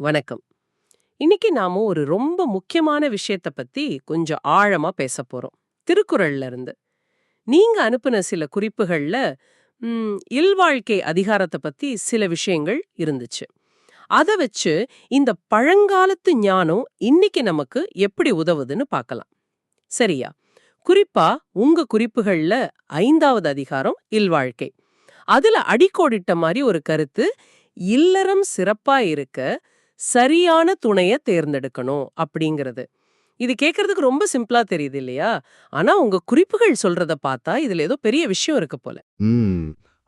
வணக்கம். இன்னைக்கு நாம ஒரு ரொம்ப முக்கியமான விஷயத்த பத்தி கொஞ்சம் ஆழமா பேச போறோம். திருக்குறள்ல இருந்து. நீங்க அனுப்புன சில குறிப்புகள்ல இல்வாழ்க்கை அதிகாரத்தை பத்தி சில விஷயங்கள் இருந்துச்சு. அத வச்சு இந்த பழங்காலத்து ஞானம் இன்னைக்கு நமக்கு எப்படி உதவுதுன்னு பார்க்கலாம் சரியா? குறிப்பா உங்க குறிப்புகள்ல ஐந்தாவது அதிகாரம் இல்வாழ்க்கை அதுல அடிக்கோடிட்ட மாதிரி ஒரு கருத்து இல்லறம் சிறப்பா இருக்க சரியான துணைய தேர்ந்தெடுக்கணும் அப்படிங்கிறது. இது கேட்கறதுக்கு ரொம்ப சிம்பிளா தெரியுது இல்லையா? ஆனா உங்க குறிப்புகள் சொல்றத பார்த்தா இதுல ஏதோ பெரிய விஷயம் இருக்கு போல.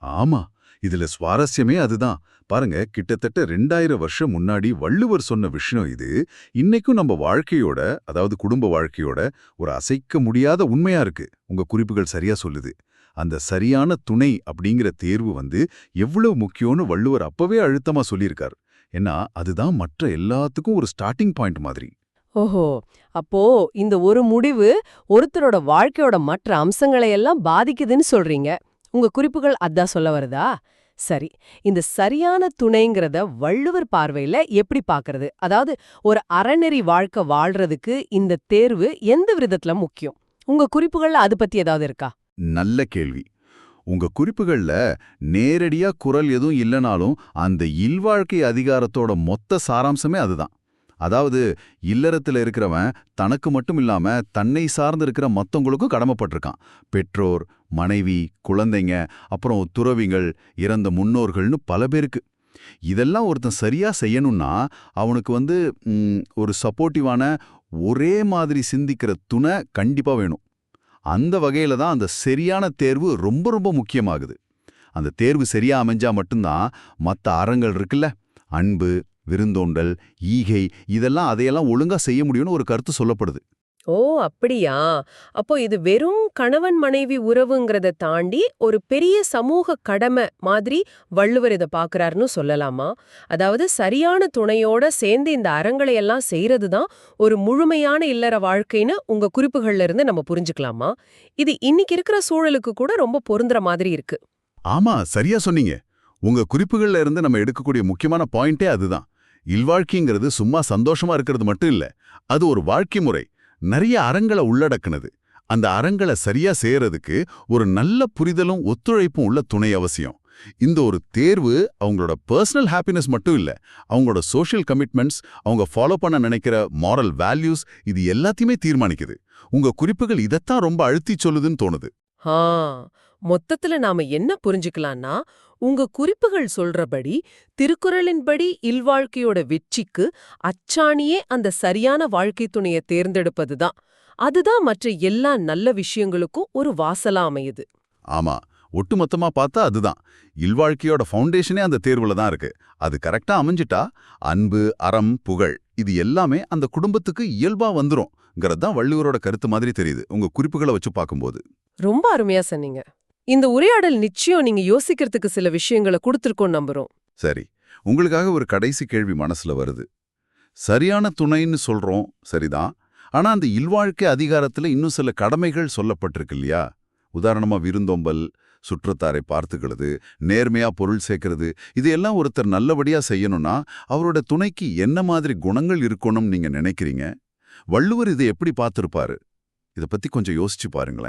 ஆமா. இதுல சுவாரஸ்யமே அதுதான். பாருங்க கிட்டத்தட்ட ரெண்டாயிரம் வருஷம் முன்னாடி வள்ளுவர் சொன்ன விஷயம் இது. இன்னைக்கும் நம்ம வாழ்க்கையோட அதாவது குடும்ப வாழ்க்கையோட ஒரு அசைக்க முடியாத உண்மையா இருக்கு. உங்க குறிப்புகள் சரியா சொல்லுது. அந்த சரியான துணை அப்படிங்கிற தேர்வு வந்து எவ்வளவு முக்கியம்னு வள்ளுவர் அப்பவே அழுத்தமா சொல்லியிருக்கார். ஏன்னா அதுதான் மற்ற எல்லாத்துக்கும் ஒரு ஸ்டார்டிங் பாயிண்ட் மாதிரி. ஓஹோ! அப்போ இந்த ஒரு முடிவு ஒருத்தரோட வாழ்க்கையோட மற்ற அம்சங்களை எல்லாம் பாதிக்குதுன்னு சொல்றீங்க. உங்க குறிப்புகள் அதான் சொல்ல வருதா? சரி இந்த சரியான துணைங்கிறத வள்ளுவர் பார்வையில எப்படி பார்க்கறது அதாவது ஒரு அறநெறி வாழ்க்கை வாழ்றதுக்கு இந்த தேர்வு எந்த விதத்துல முக்கியம்? உங்க குறிப்புகள்ல அது பத்தி ஏதாவது இருக்கா? நல்ல கேள்வி. உங்க குறிப்புகள்ல நேரடியா குரல் எதுவும் இல்லைனாலும் அந்த இல்வாழ்க்கை அதிகாரத்தோட மொத்த சாராம்சமே அதுதான். அதாவது இல்லறத்துல இருக்கிறவன் தனக்கு மட்டும் இல்லாம தன்னை சார்ந்து இருக்கிற மத்தவங்களுக்கும் கடமைப்பட்டிருக்கான். பெற்றோர் மனைவி குழந்தைங்க அப்புறம் துறவிகள் இறந்த முன்னோர்கள்னு பல பேருக்கு. இதெல்லாம் ஒருத்தன் சரியா செய்யணும்னா அவனுக்கு வந்து ஒரு சப்போர்ட்டிவான ஒரே மாதிரி சிந்திக்கிற துணை கண்டிப்பா வேணும். அந்த வகையில தான் அந்த சரியான தேர்வு ரொம்ப ரொம்ப முக்கியமாகுது. அந்த தேர்வு சரியா அமைஞ்சா மட்டும்தான் மற்ற அறங்கள் இருக்குல்ல? அன்பு விருந்தோண்டல் ஈகை இதெல்லாம் அதையெல்லாம் ஒழுங்கா செய்ய முடியும்னு ஒரு கருத்து சொல்லப்படுது. ஓ அப்படியா? அப்போ இது வெறும் கணவன் மனைவி உறவுங்கிறத தாண்டி ஒரு பெரிய சமூக கடமை மாதிரி வள்ளுவர் இதை பார்க்குறாருன்னு சொல்லலாமா? அதாவது சரியான துணையோட சேர்ந்து இந்த அறங்களை எல்லாம் செய்யறது தான் ஒரு முழுமையான இல்லற வாழ்க்கைன்னு உங்க குறிப்புகள்ல இருந்து நம்ம புரிஞ்சுக்கலாமா? இது இன்னைக்கு இருக்கிற சூழலுக்கு கூட ரொம்ப பொருந்துற மாதிரி இருக்கு. ஆமா சரியா சொன்னீங்க. உங்க குறிப்புகள்ல இருந்து நம்ம எடுக்கக்கூடிய முக்கியமான பாயிண்டே அதுதான். இல்வாழ்க்கைங்கிறது சும்மா சந்தோஷமா இருக்கிறது மட்டும் இல்ல அது ஒரு வாழ்க்கை முறை. நிறைய அறங்களை உள்ளடக்குனது. அந்த அறங்களை சரியா செய்யறதுக்கு ஒரு நல்ல புரிதலும் ஒத்துழைப்பும் உள்ள துணை அவசியம். இந்த ஒரு தேர்வு அவங்களோட பர்சனல் ஹாப்பினஸ் மட்டும் இல்ல அவங்களோட சோஷியல் கமிட்மெண்ட்ஸ் அவங்க ஃபாலோ பண்ண நினைக்கிற மாரல் வேல்யூஸ் இது எல்லாத்தையுமே தீர்மானிக்குது. உங்க குறிப்புகள் இதைத்தான் ரொம்ப அழுத்தி சொல்லுதுன்னு தோணுது. ஆ மொத்தத்துல நாம என்ன புரிஞ்சுக்கலாம்னா உங்க குறிப்புகள் சொல்றபடி திருக்குறளின்படி இல்வாழ்க்கையோட வெற்றிக்கு அச்சாணியே அந்த சரியான வாழ்க்கை துணையை தேர்ந்தெடுப்பதுதான். அதுதான் மற்ற எல்லா நல்ல விஷயங்களுக்கும் ஒரு வாசலா அமையுது. ஆமா ஒட்டுமொத்தமா பார்த்தா அதுதான். இல்வாழ்க்கையோட ஃபவுண்டேஷனே அந்த தேர்வுல தான் இருக்கு. அது கரெக்டா அமைஞ்சிட்டா அன்பு அறம் புகழ் இது எல்லாமே அந்த குடும்பத்துக்கு இயல்பா வந்துரும். தான் வள்ளுவரோட கருத்து மாதிரி தெரியுது. உங்க குறிப்புகளை வச்சு பார்க்கும்போது. ரொம்ப அருமையா சொன்னீங்க. இந்த உரையாடல் நிச்சயம் நீங்க யோசிக்கிறதுக்கு சில விஷயங்களை கொடுத்திருக்கோம் நம்புறோம். சரி. உங்களுக்காக ஒரு கடைசி கேள்வி மனசுல வருது. சரியான துணைன்னு சொல்றோம் சரிதான். ஆனா அந்த இல்வாழ்க்கை அதிகாரத்துல இன்னும் சில கடமைகள் சொல்லப்பட்டிருக்கு இல்லையா? உதாரணமா விருந்தோம்பல் சுற்றத்தாரை பார்த்துக்கிறது நேர்மையா பொருள் சேர்க்கறது இதையெல்லாம் ஒருத்தர் நல்லபடியா செய்யணும்னா அவரோட துணைக்கு என்ன மாதிரி குணங்கள் இருக்கணும்னு நீங்க நினைக்கிறீங்க? வள்ளுவர் இதை எப்படி பார்த்திருப்பாரு? இதை பத்தி கொஞ்சம் யோசிச்சு பாருங்களேன்.